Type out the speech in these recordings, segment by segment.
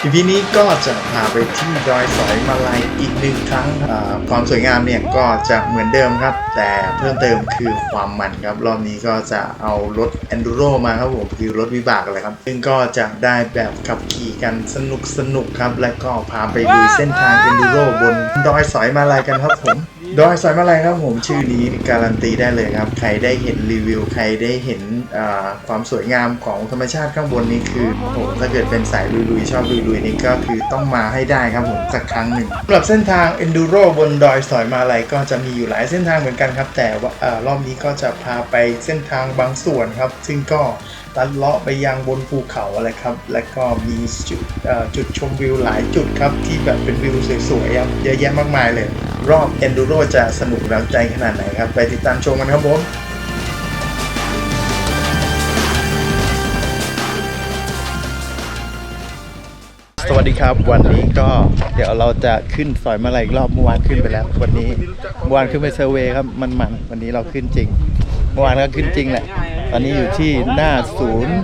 ทีพีนี้ก็จะพาไปที่ดอยสอยมาลัยอีกหนึ่งครั้งความสวยงามเนี่ยก็จะเหมือนเดิมครับ แต่เพิ่มเติมคือความมันครับ รอบนี้ก็จะเอารถ Enduro มาครับผมคือรถวิบากเลยครับ ซึ่งก็จะได้แบบขับขี่กันสนุกสนุกครับ และก็พาไปดูเส้นทาง Enduro บนดอยสอยมาลัยกันครับผม ดอยสอยมาลัยครับผมชื่อนี้การันตีได้เลยครับ ใครได้เห็นรีวิว ใครได้เห็นอ่าความสวยงามของธรรมชาติข้างบนนี้คือโอ้โหถ้าเกิดเป็นสายลุยๆ ชอบลุยๆนี่ก็คือต้องมาให้ได้ครับผมสักครั้งหนึ่งสำหรับเส้นทาง Enduro บนดอยสอยมาลัยก็จะมีอยู่หลายเส้นทางเหมือนกันครับ แต่ว่าอารอบนี้ก็จะพาไปเส้นทางบางส่วนครับ ซึ่งก็ลัดเลาะไปยังบนภูเขาอะไรครับ และก็มีจุดเอ่อจุดชมวิวหลายจุดครับที่แบบเป็นวิวสวยๆครับเยอะแยะมากมายเลย รอบ Enduro จะสนุกแล้วใจขนาดไหนครับ ไปติดตามชมกันครับผมสวัสดีครับ วันนี้ก็เดี๋ยวเราจะขึ้นซอยมาลัยอีกรอบเมื่อวานขึ้นไปแล้ว วันนี้เมื่อวานขึ้นไปเซอร์เวย์ครับมันมันวันนี้เราขึ้นจริง เมื่อวานก็ขึ้นจริงแหละ ตอนนี้อยู่ที่หน้าศูนย์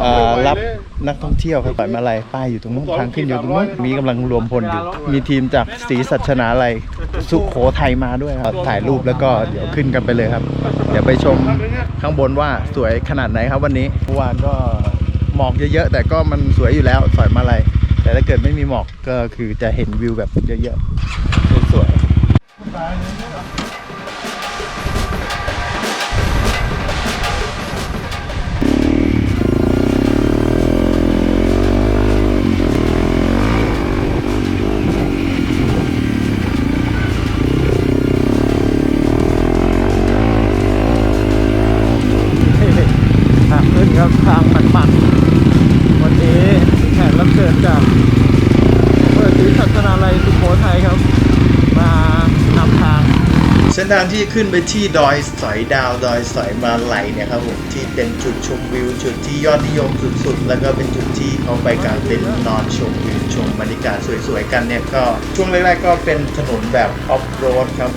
เอ่อรับ นักท่องเที่ยวครับซอยมาลัยป้ายอยู่ตรงนู้นทางขึ้นอยู่ตรงนู้นมีกำลังรวมพลอยู่ มีทีมจากศรีสัชนาลัยสุโขทัยมาด้วยครับ ถ่ายรูปแล้วก็เดี๋ยวขึ้นกันไปเลยครับ เดี๋ยวไปชมข้างบนว่าสวยขนาดไหนครับวันนี้เมื่อวานก็หมอกเยอะๆแต่ก็มันสวยอยู่แล้วสอยมาลัยแต่ถ้าเกิดไม่มีหมอกก็คือจะเห็นวิวแบบเยอะๆสวยๆ ทางที่ขึ้นไปที่ดอยสอยดาวดอยสอยมาลัยเนี่ยครับผมที่เป็นจุดชมวิว จุดที่ยอดนิยมสุดๆ แล้วก็เป็นจุดที่เขาไปกางเต็นท์นอนชมวิวชมบรรยากาศสวยๆกันเนี่ยก็ช่วงแรกๆก็เป็นถนนแบบออฟโรดครับ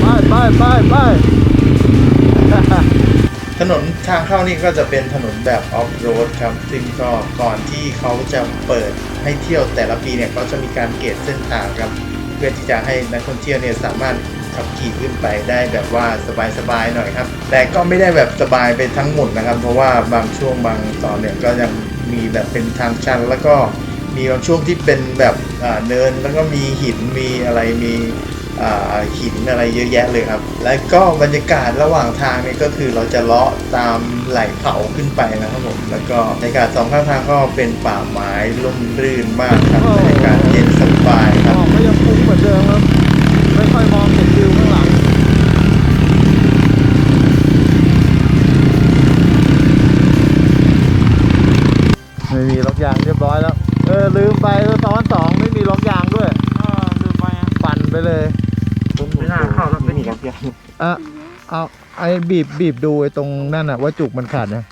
ไปไปไปไปถนนทางเข้านี่ก็จะเป็นถนนแบบออฟโรดครับ ซึ่งก็ก่อนที่เขาจะเปิดให้เที่ยวแต่ละปีเนี่ยเขาจะมีการเกตเส้นทางครับเพื่อที่จะให้นักท่องเที่ยวเนี่ยสามารถขับขี่ขึ้นไปได้แบบว่าสบายๆหน่อยครับ แต่ก็ไม่ได้แบบสบายไปทั้งหมดนะครับ เพราะว่าบางช่วงบางตอนเนี่ยก็ยังมีแบบเป็นทางชัน แล้วก็มีบางช่วงที่เป็นแบบเนินแล้วก็มีหินมีอะไรมีหินอะไรเยอะแยะเลยครับ และก็บรรยากาศระหว่างทางเนี่ยก็คือเราจะเลาะตามไหล่เขาขึ้นไปนะครับผมแล้วก็บรรยากาศสองข้างทางก็เป็นป่าไม้ร่มรื่นมากครับบรรยากาศเย็นสบายครับ มอกก็ยังฟุ้งเหมือนเดิมครับ ไม่ค่อยมองเห็นวิวข้างหลัง ไม่มีล็อกยางเรียบร้อยแล้ว เออลืมไปว่าซ้อนสองไม่มีล็อกยางด้วยเออลืมไปอะปั่นไปเลยไม่น่าเข้าแล้วไม่มีล็อกยางอะเอาไอ้บีบบีบดูไอ้ตรงนั่นน่ะว่าจุกมันขาดนะ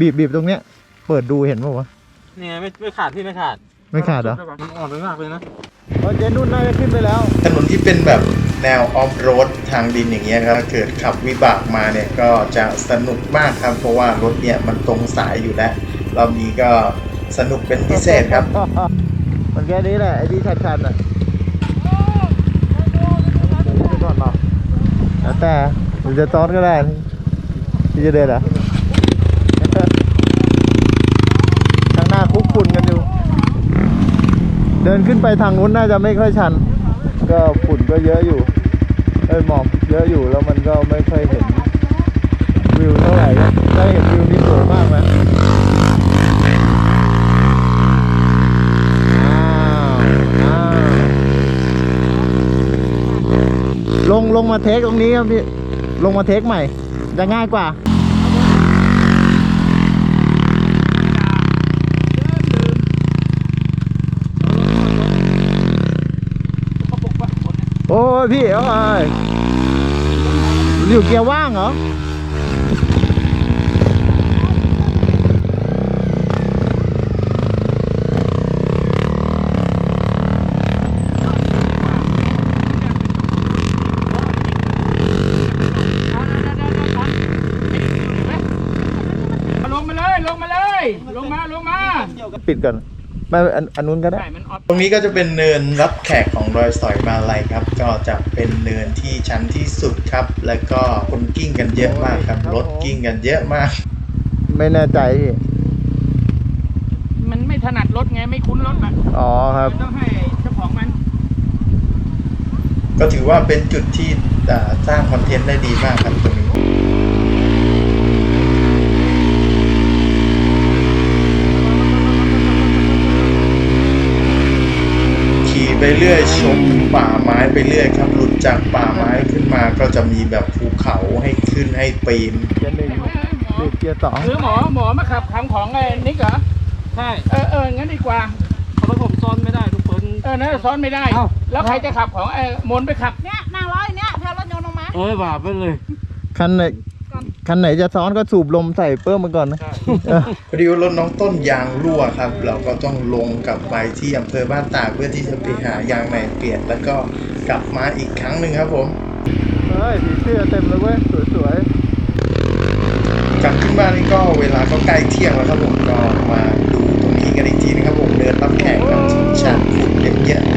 บีบบีบตรงเนี้ย เปิดดูเห็นป่าวะนี่ไงไม่ไม่ขาดพี่ไม่ขาด ไม่ขาดเหรอมันอ่อนไปมากเลยนะเออเจนุ่นน่าจะขึ้นไปแล้วถนนที่เป็นแบบแนวออฟโรดทางดินอย่างเงี้ยครับถ้าเกิดขับวิบากมาเนี่ยก็จะสนุกมากครับเพราะว่ารถเนี่ยมันตรงสายอยู่แล้วรอบนี้ก็ สนุกเป็นพิเศษครับ มันแค่นี้แหละไอ้ที่ชันๆอะแล้วแต่หรือจะซ้อนก็ได้ที่จะเดินเหรอะข้างหน้าคุกฝุ่นกันอยู่ เดินขึ้นไปทางนู้นน่าจะไม่ค่อยชัน ก็ฝุ่นก็เยอะอยู่เอ้ยหมอกเยอะอยู่แล้วมันก็ไม่ค่อยเห็นวิวเท่าไหร่นะได้เห็นวิวนี่สวยมากนะ อ้าวอ้าวล งลงมาเทคตรงนี้ครับพี่ ลงมาเทคใหม่ จะง่ายกว่าโอ้ยพี่เอาไยอยู่เกียร์ว่างเหรอ ปิดก่อนไม่อันอันนู้นก็ได้ ใช่มันออฟ ตรงนี้ก็จะเป็นเนินรับแขกของดอยสอยมาลัยครับ ก็จะเป็นเนินที่ชันที่สุดครับ แล้วก็คนกิ้งกันเยอะมากครับ รถกิ้งกันเยอะมาก ไม่แน่ใจพี่มันไม่ถนัดรถไงไม่คุ้นรถอะอ๋อครับ มันต้องให้เจ้าของมัน ก็ถือว่าเป็นจุดที่อ่าสร้างคอนเทนต์ได้ดีมากครับตรงนี้ ขี่ ไปเรื่อยชมป่าไม้ไปเรื่อยครับหลุดจากป่าไม้ขึ้นมาก็จะมีแบบภูเขาให้ขึ้นให้ปีนเกียร์หนึ่งเอ้ยหมอเบรกเกียร์สองหรือหมอหมอมาขับคำของไอ้นิกเหรอใช่เออเอองั้นดีกว่าเพราะผมซ้อนไม่ได้ทุกคนเออนะซ้อนไม่ได้เอ้าแล้วใครจะขับของไอ้มนต์ไปขับเนี่ยนางร้อยเนี่ยเธอรถยนต์ลงมาเอ้ยบาปไปเลยคันไหน คันไหนจะซ้อนก็สูบลมใส่เพิ่มมาก่อนนะเออพอดีว่ารถน้องต้นยางรั่วครับ เราก็ต้องลงกลับไปที่อำเภอบ้านตากเพื่อที่จะไปหายางใหม่เปลี่ยนแล้วก็กลับมาอีกครั้งหนึ่งครับผมเฮ้ยผีเสื้อเต็มเลยเว้ยสวยกลับขึ้นมานี่ก็เวลาก็ใกล้เที่ยงแล้วครับผมก็มาดูตรงนี้กันอีกทีนะครับผมเดินรับแขกกันชันฝุ่นเยอะๆ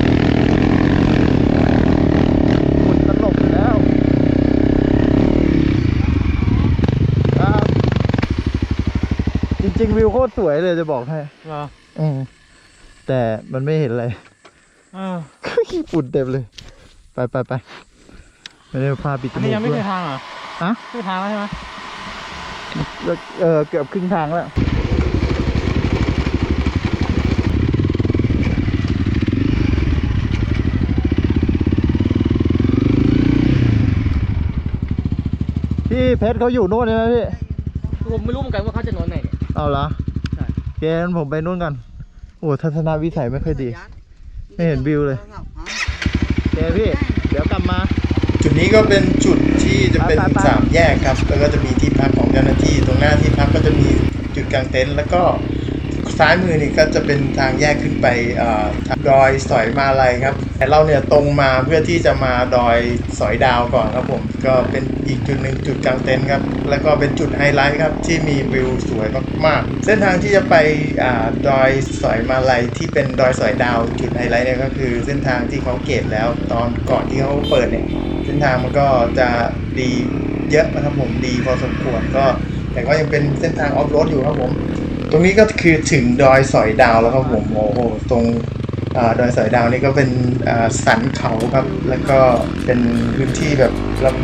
ฝุ่นตลบอยู่แล้วครับ จ ริงๆวิวโคตรสวยเลยจะบอกให้เหรออืมแต่มันไม่เห็นอะไร เออฝุ่นเต็มเลย ไปไปไปไม่ได้พาปิดจอันมูนี้กยังไม่ด้เควยยทางเหรอฮะเคยทางแล้วใช่ไหมเออเกือบครึ่งทางแล้ว พี่เพชรเขาอยู่นู่นใช่ไหมพี่ ผมไม่รู้เหมือนกันว่าเขาจะนอนไหนเนี่ย เอาละใช่ เกณฑ์ผมไปนู่นกันโอ้ทัศนวิสัยไม่ค่อยดี ไม่เห็นวิวเลย เกพี่ เดี๋ยวกลับมาๆจุดนี้ก็เป็นจุดที่จะเป็นไปไปไป สามแยกครับ แล้วก็จะมีที่พักของเจ้าหน้าที่ ตรงหน้าที่พักก็จะมีจุดกางเต็นท์แล้วก็ ซ้ายมือนี่ก็จะเป็นทางแยกขึ้นไปเอ่อทางดอยสอยมาลัยครับ แต่เราเนี่ยตรงมาเพื่อที่จะมาดอยสอยดาวก่อนครับผม ก็เป็นอีกจุดหนึ่งจุดกลางเต็นท์ครับ แล้วก็เป็นจุดไฮไลท์ครับที่มีวิวสวยมากๆ เส้นทางที่จะไปอดอยสอยมาลัยที่เป็นดอยสอยดาวจุดไฮไลท์เนี่ยก็คือเส้นทางที่เขาเกตแล้วตอนก่อนที่เขาเปิดเนี่ยเส้นทางมันก็จะดีเยอะนะครับผมดีพอสมควรก็ แต่ก็ยังเป็นเส้นทางออฟโรดอยู่ครับผม ตรงนี้ก็คือถึงดอยสอยดาวแล้วครับผมโอ้โหตรงอดอยสอยดาวนี่ก็เป็นสันเขาครับ แล้วก็เป็นพื้นที่แบบ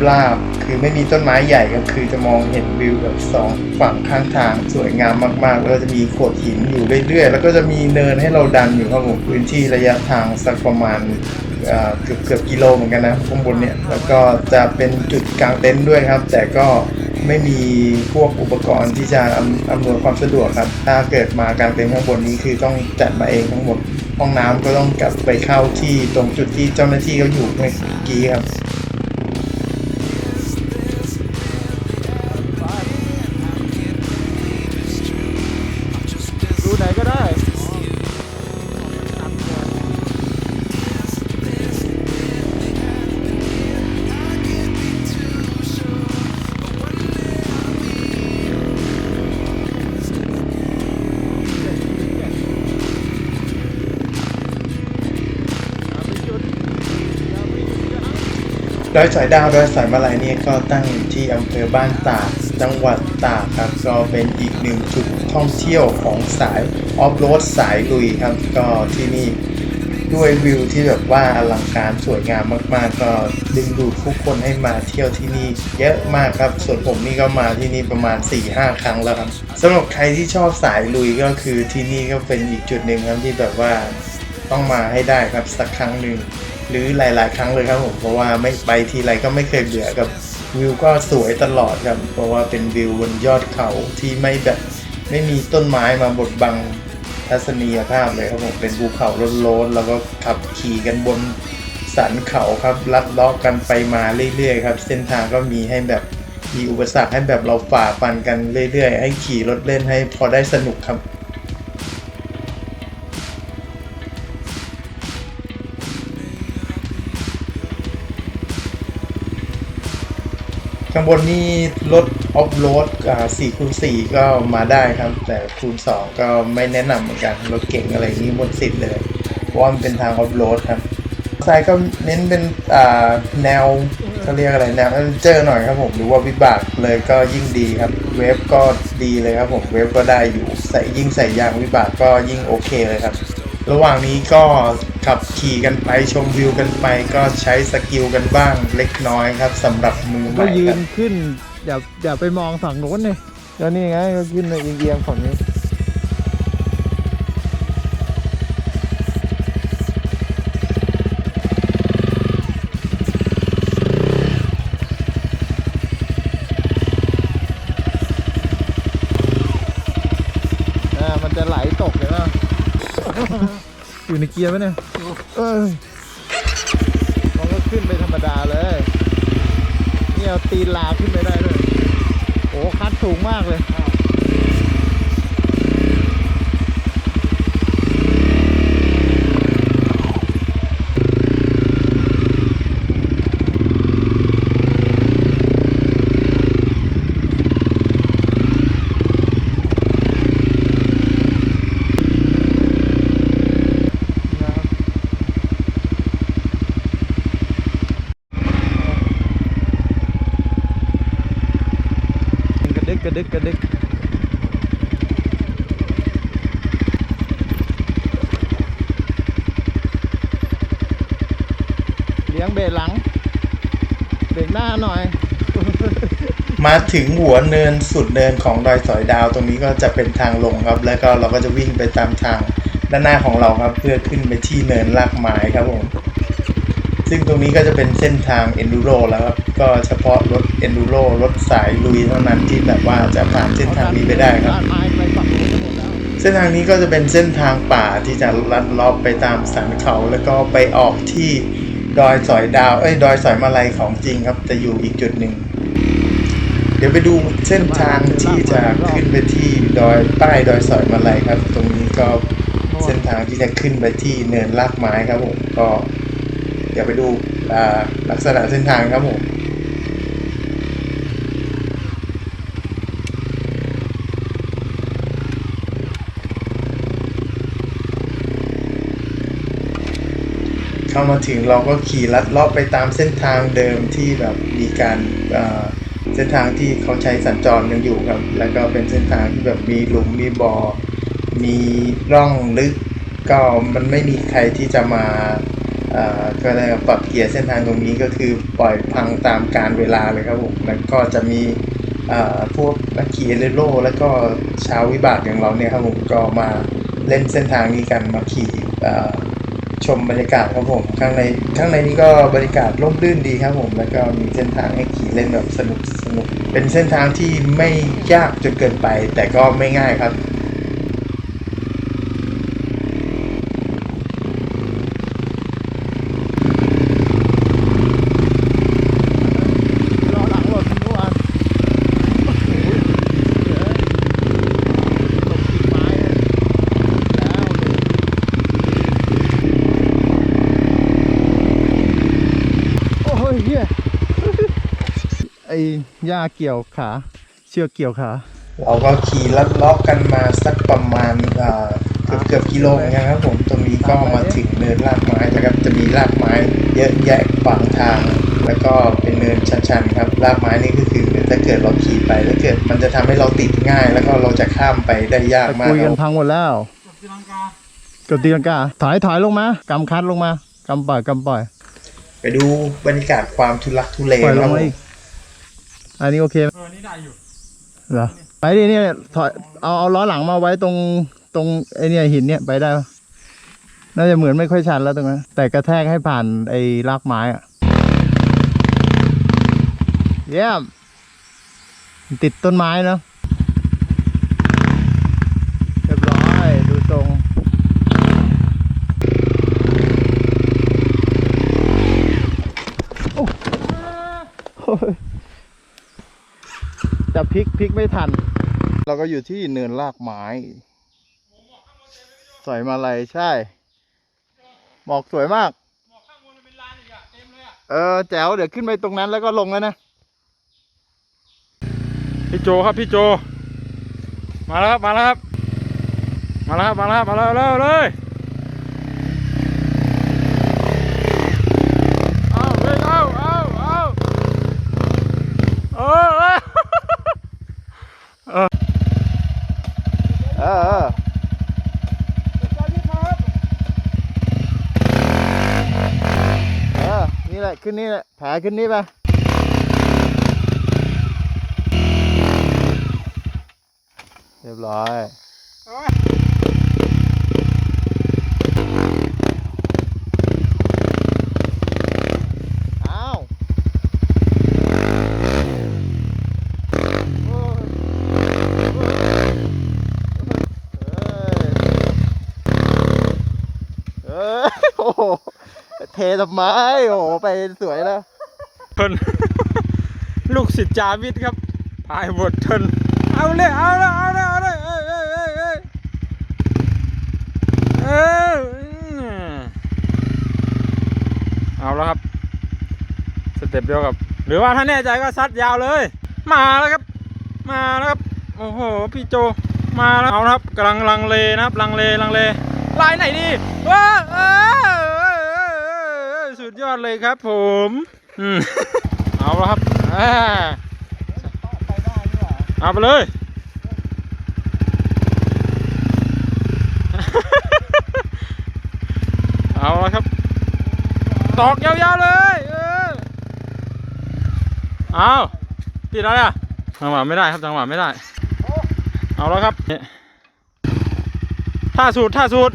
ราบๆคือไม่มีต้นไม้ใหญ่ก็คือจะมองเห็นวิวแบบสองฝั่งข้างทางสวยงามมากๆแล้วจะมีโขดหินอยู่เรื่อยๆ แล้วก็จะมีเนินให้เราดันอยู่ครับผมพื้นที่ระยะทางสักประมาณเอ่อเกือบเกือบกิโลเหมือนกันนะข้างบนเนี่ยแล้วก็จะเป็นจุดกลางเต็นท์ด้วยครับ แต่ก็ ไม่มีพวกอุปกรณ์ที่จะอำอำนวยความสะดวกครับ ถ้าเกิดมากลางเต็นท์ข้างบนนี้คือต้องจัดมาเองทั้งหมด ห้องน้ำก็ต้องกลับไปเข้าที่ตรงจุดที่เจ้าหน้าที่เขาอยู่เมื่อกี้ครับ ดอยสายดาวดอยสายมาลัยเนี่ยก็ตั้งอยู่ที่อำเภอบ้านตากจังหวัดตากครับก็เป็นอีกหนึ่งจุดท่องเที่ยวของสายออฟโรดสายลุยครับก็ที่นี่ด้วยวิวที่แบบว่าอลังการสวยงามมาก ๆ ก็ดึงดูดผู้คนให้มาเที่ยวที่นี่เยอะมากครับ ส่วนผมนี่ก็มาที่นี่ประมาณ 4-5 ครั้งแล้วครับสำหรับใครที่ชอบสายลุยก็คือที่นี่ก็เป็นอีกจุดหนึ่งครับที่แบบว่าต้องมาให้ได้ครับสักครั้งหนึ่ง หรือหลาย ๆ ครั้งเลยครับผมเพราะว่าไม่ไปทีไรก็ไม่เคยเบื่อกับวิวก็สวยตลอดครับ เพราะว่าเป็นวิวบนยอดเขาที่ไม่แบบไม่มีต้นไม้มาบดบังทัศนียภาพเลยครับผมเป็นภูเขาโล้นๆแล้วก็ขับขี่กันบนสันเขาครับลัดเลาะกันไปมาเรื่อยๆครับ เส้นทางก็มีให้แบบมีอุปสรรคให้แบบเราฝ่าฟันกันเรื่อยๆ ให้ขี่รถเล่นให้พอได้สนุกครับ ข้างบนนี่รถออฟโรดอ่า4คูณ4ก็มาได้ครับ แต่คูณ2ก็ไม่แนะนำเหมือนกัน รถเก่งอะไรนี้หมดสิทธิ์เลยเพราะมันเป็นทางออฟโรดครับซ้ายก็เน้นเป็นอ่าแนวเขาเรียกอะไรแนวเจอร์หน่อยครับผมหรือว่าวิบากเลยก็ยิ่งดีครับ เวฟก็ดีเลยครับผมเวฟก็ได้อยู่ใส่ยิ่งใส่ยางวิบากก็ยิ่งโอเคเลยครับ ระหว่างนี้ก็ขับขี่กันไปชมวิวกันไป ก็ใช้สกิลกันบ้างเล็กน้อยครับสำหรับมือใหก็ม่ยืครันขึ้นอย่าอย่าไปมองฝั่งโน้นเลยก็นี่ไงก็ขึ้นในเอียงๆฝั่งนี้ อยู่ในเกียร์ไหมเนี่ยเอ้ยมันก็ขึ้นไปธรรมดาเลยนี่เอาตีนลาขึ้นไปได้ด้วยโอ้คัดสูงมากเลย กระดึกกระดึกกระดึกเลี้ยงเบรกหลัง เบรกหน้าหน่อย มา ถึงหัวเนินสุดเนินของดอยสอยดาว ตรงนี้ก็จะเป็นทางลงครับ แล้วก็เราก็จะวิ่งไปตามทางด้านหน้าของเราครับ เพื่อขึ้นไปที่เนินลากไม้ครับผมซึ่งตรงนี้ก็จะเป็นเส้นทาง enduro แล้วครับ ก็เฉพาะรถ enduro รถสายลุยเท่านั้นที่แบบว่าจะผ่านเส้นทางนี้ไปได้ครับ เส้นทางนี้ก็จะเป็นเส้นทางป่าที่จะลัดเลาะไปตามสันเขาแล้วก็ไปออกที่ดอยสอยดาว เอ้ย ดอยสอยมาลัยของจริงครับ จะอยู่อีกจุดหนึ่ง เดี๋ยวไปดูเส้นทางที่จะขึ้นไปที่ดอยใต้ดอยสอยมาลัยครับ ตรงนี้ก็เส้นทางที่จะขึ้นไปที่เนินลากไม้ครับผมก็ เดี๋ยวไปดูลักษณะเส้นทางครับผมเข้ามาถึงเราก็ขี่ลัดเลาะไปตามเส้นทางเดิมที่แบบมีการอ่อเส้นทางที่เขาใช้สัญจรกันอยู่ครับ แล้วก็เป็นเส้นทางที่แบบมีหลุมมีบ่อมีร่องลึก ก็มันไม่มีใครที่จะมาก็เลยปรับเกียร์เส้นทางตรงนี้ก็คือปล่อยพังตามการเวลาเลยครับผมแล้วก็จะมีพวกนักขี่เอเลโรแล้วก็ชาววิบากอย่างเราเนี่ยครับผมก็มาเล่นเส้นทางนี้กันมาขี่ชมบรรยากาศครับผมข้างในข้างในนี้ก็บรรยากาศร่มรื่นดีครับผม แล้วก็มีเส้นทางให้ขี่เล่นแบบสนุก เป็นเส้นทางที่ไม่ยากจนเกินไป แต่ก็ไม่ง่ายครับ รอหลังรถทุกวันโอ้โหเดี๋ยวตกกิ่งไม้เลยแล้วเลยโอ้ยเฮียไอ้ หญ้าเกี่ยวขาเชือกเกี่ยวขาเราก็ขี่ลัดเลาะกันมาสักประมาณเอ่อเกือบเกือบกิโลเหมือนกันครับผมตรงนี้ก็มาถึงเนินลากไม้นะครับจะมีลากไม้เยอะแยะขวางทาง แล้วก็เป็นเนินชันๆครับลากไม้นี่ก็คือถ้าเกิดเราขี่ไปแล้วเกิดมันจะทำให้เราติดง่าย แล้วก็เราจะข้ามไปได้ยากไปมากคุยคกัรันบพังหมดแล้วตีลังกากดตีลังกาถอยถอยลงมากำคัดลงมากำปล่อยกำปล่อย ไปดูบรรยากาศความทุลักทุเลปล่อยลครังบผมา อีมกอันนี้โอเคไหมเออนี่ได้อยู่เหรอไปดิเนี่ยถอยเอาเอาล้อหลังมาไว้ตรงตรงไอเนี่ยหินเนี่ยไปได้ปะน่าจะเหมือนไม่ค่อยชันแล้วตรงนั้นแต่กระแทกให้ผ่านไอ้รากไม้อะเยี่ยมติดต้นไม้เนาะเรียบร้อย ดูตรง โอ้โอ้ย จะพลิกพลิกไม่ทัน เราก็อยู่ที่เนินลากไม้สวยมาลัยใช่ หมอกสวยมากหมอกข้างบนมันเป็นลานอีกอะเต็มเลยอะเออแจ๋วเดี๋ยวขึ้นไปตรงนั้นแล้วก็ลงแล้วนะ พี่โจครับพี่โจ มาแล้วครับ มาแล้วครับ มาแล้วครับมาแล้วครับมาแล้วเร็วเลยเอาเฮ้ยเอาเอาเอาเออเออ เออเออเออ นี่แหละ ขึ้นนี่ แผลขึ้นนี่ไปเรียบร้อยอ้าวโอ้ยเอ้ยโอ้โหเททำไมโอ้โห ไปสวยแล้ว เพิ่นลูกศิษย์จาวิทครับพายบททนเอาเลยเอาเลยเอาเลยเอาเลยเอ้ยเอ้ยเอ้ยเอ้ยเอ้ยเอาแล้วครับสเต็ปเดียวกับ หรือว่าถ้าแน่ใจก็ซัดยาวเลย มาแล้วครับ มาแล้วครับโอ้โหพี่โจมาแล้วเอาครับกำลังลังเลนะครับลังเลลังเลลายไหนดีว้าสุดยอดเลยครับผม อืม เอาละครับอ่าเอาไปเลย เอาละครับ ตอกยาวๆเลยเออเอาติดอะไรอะจังหวะไม่ได้ครับจังหวะไม่ได้ เอาแล้วครับ ท่าสูตรท่าสูตร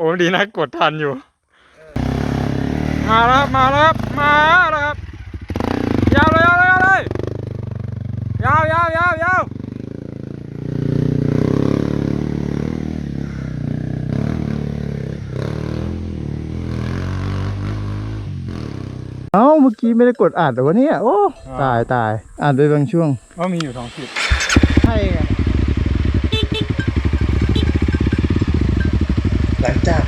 โอ้ดีนะกดทันอยู่ มาแล้วครับมาแล้วครับมาแล้วครับยาวเลยยาวเลยยาวเลยยาวยาวยาวยาวเอ้าเมื่อกี้ไม่ได้กดอัดแต่ว่าเนี่ยโอ้ตายตายอ่านไปบางช่วงก็มีอยู่สองขีดใช่ไง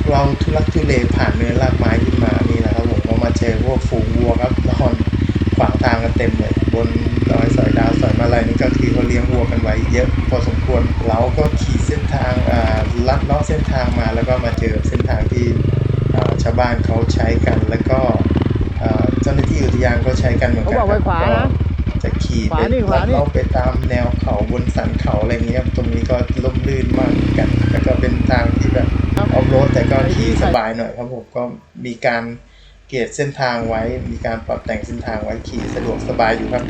ห ลังทุลักทุเลผ่านเนินลากไม้ขึ้นมานี่แหละครับผมก็มาเจอพวกฝูงวัวครับนอนขวางทางกันเต็มเลยบนดอยสอยดาวสอยมาลัยนี่ก็คือเขาเลี้ยงวัวกันไว้เยอะพอสมควรเราก็ขี่เส้นทางลัดเลาะเส้นทางมาแล้วก็มาเจอเส้นทางที่ชาวบ้านเขาใช้กันแล้วก็เจ้าหน้าที่อุทยานก็ใช้กันเหมือนกันเขาบอกไว้ขวานะ จะขี่ขวาไปนี่ขวาลัดนี่เลาะไปตามแนวเขาบนสันเขาอะไรเงี้ยครับตรงนี้ก็ล่มลื่นมากเหมือนกัน แล้วก็เป็นทางที่แบบออฟโรดแต่ก็ขี่สบายหน่อยครับผมก็มีการเกตเส้นทางไว้ มีการปรับแต่งเส้นทางไว้ขี่สะดวกสบายอยู่ครับ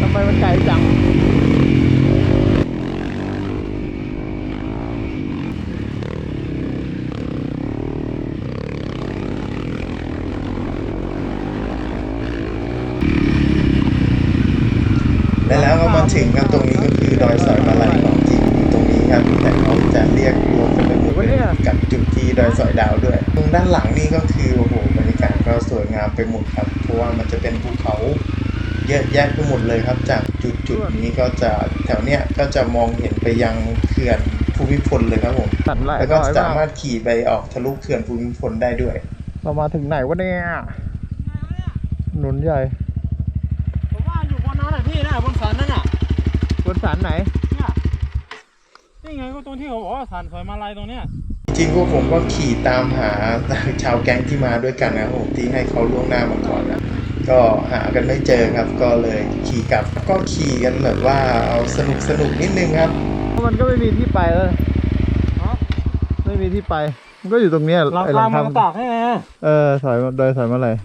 ทำไมมันไกลจัง และแล้วก็มา ถึงครับตรงนี้ก็คือดอยสอยมาลัยของจริงอยู่ตรงนี้ครับแต่เขาจะเรียกรวมกันไปหมดเลยกับจุดที่ดอยสอยดาวด้วย ตรงด้านหลังนี่ก็คือโอ้โหบรรยากาศก็สวยงามไปหมดครับ เพราะว่ามันจะเป็นภูเขาเยอะแยะไปหมดเลยครับ จากจุดจุดๆนี้ก็จะแถวเนี้ยก็จะมองเห็นไปยังเขื่อนภูมิพลเลยครับผมสันไหลแล้วก็ร้อยสามารถขี่ไปออกทะลุเขื่อนภูมิพลได้ด้วย เรามาถึงไหนวะเนี่ยหนุนใหญ่ ผมว่าอยู่บนนั้นอะพี่นะบนสันนั่นอะ บ นสันไหน เนี่ยนี่ไงก็ตรงที่เขาบอกว่าสันสวยมาลายตรงเนี้ย จริงๆพวกผมก็ขี่ตามหาชาวแก๊งที่มาด้วยกันนะครับผมที่ให้เขาล่วงหน้ามาก่อนนะก็หากันไม่เจอครับ ก็เลยขี่กลับก็ขี่กันแบบว่าเอาสนุกสนุกนิดนึงครับ มันก็ไม่มีที่ไปแล้วไม่มีที่ไป มันก็อยู่ตรงเนี้ยหลังไอ้คาคาเมืองตากให้ไงเออสายโดยสายมาเลย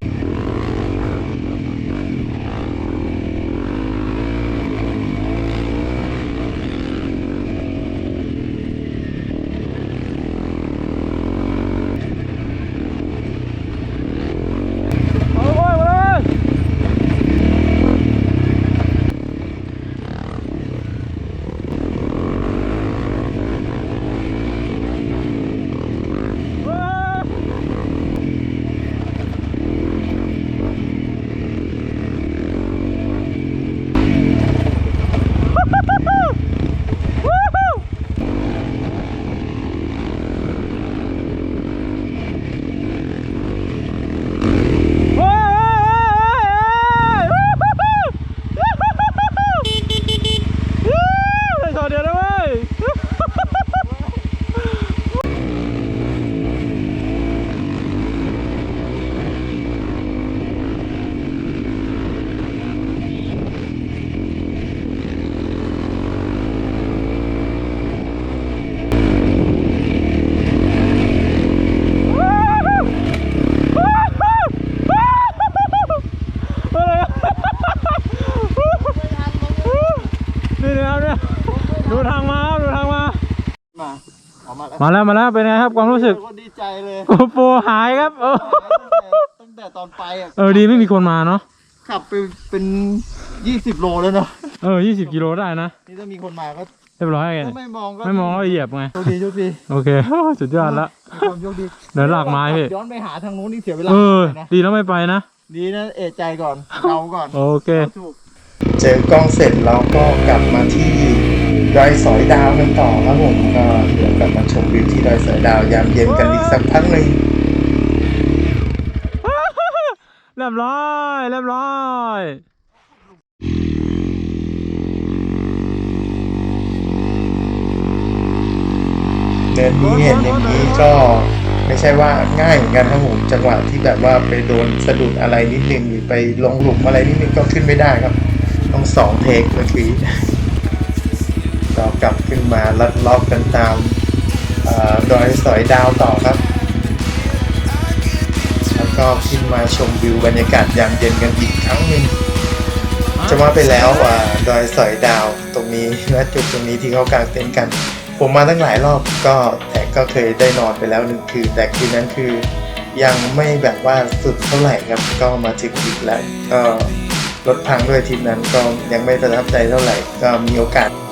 มาแล้วมาแล้วเป็นไงครับความรู้สึกก็ดีใจเลยโกโปรหายครับโอ้ตั้งแต่ตอนไปอะเออดีไม่มีคนมาเนาะขับไปเป็นยี่สิบโลแล้วเนาะเออยี่สิบกิโลได้นะนี่ถ้ามีคนมาก็เรียบร้อยไงถ้าไม่มองก็ไม่มองก็เหยียบไงโชคดีโชคดีโอเคสุดยอดละมีความโชคดีเดินลากไม้พี่ย้อนไปหาทางนู้นนี่เสียเวลาเออนะดีแล้วไม่ไปนะดีนะเอะใจก่อนเดาก่อนโอเคถูกเจอกล้องเสร็จเราก็กลับมาที่ ดอยสอยดาวกันต่อครับผมก็เดี๋ยวกลับมาชมวิวที่ดอยสอยดาวยามเย็นกันอีกสักพักหนึ่งเรียบร้อยเรียบร้อยเดินนี้เห็นอย่างนี้ก็ไม่ใช่ว่าง่ายเหมือนกันครับผมจังหวะที่แบบว่าไปโดนสะดุดอะไรนิดนึงหรือไปลงหลุมอะไรนิดนึงก็ขึ้นไม่ได้ครับ ต้องสองเทคเมื่อกี้ ก็กลับขึ้นมาลัดล็อกกันตามดอยสอยดาวต่อครับ แล้วก็ขึ้นมาชมวิวบรรยากาศยามเย็นกันอีกครั้งหนึ่งจะว่าไปแล้วอ่าดอยสอยดาวตรงนี้และจุดตรงนี้ที่เขากางเต็นท์กัน ผมมาตั้งหลายรอบก็แต่ก็เคยได้นอนไปแล้วหนึ่งคืนแต่คืนนั้นคือยังไม่แบบว่าสุดเท่าไหร่ครับก็มาถึงอีกแล้วก็รถพังด้วยทริปนั้นก็ยังไม่ประทับใจเท่าไหร่ก็มีโอกาส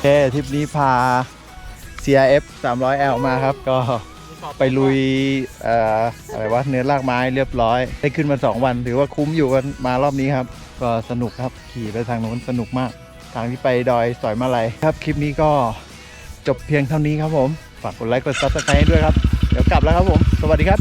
เคทริปนี้พา CRF 300L มาครับ ก็ไปลุยเอ่ออะไรวะเนื้อลากไม้เรียบร้อย ได้ขึ้นมา 2 วัน ถือว่าคุ้มอยู่กันมารอบนี้ครับ ก็สนุกครับขี่ไปทางโน้นสนุกมาก ทางที่ไปดอยสอยมาลัยครับ คลิปนี้ก็จบเพียงเท่านี้ครับผม ฝากกดไลค์กด Subscribe ด้วยครับ เดี๋ยวกลับแล้วครับผม สวัสดีครับ